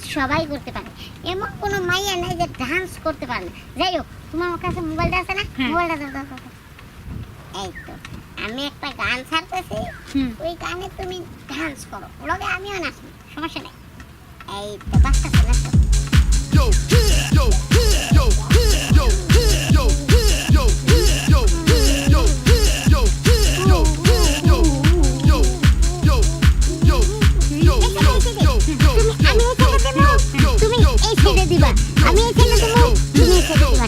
Dance সবাই করতে পারে। এমন কোনো মাইয়া নাই যে ডান্স করতে পারে না। যাই হোক তোমার কাছে মোবাইলটা আছে না? হ্যাঁ। মোবাইলটা দাও দাও দাও। এই তো আমি একটা গান ছাড়তেছি। ওই গানে তুমি ডান্স করো। লগে আমিও নাচি সমস্যা নেই। এই তো বাচ্চা চলে ছেড়ে দিবা। আমি এখানে তোমার তুমি ছেড়ে দিবা।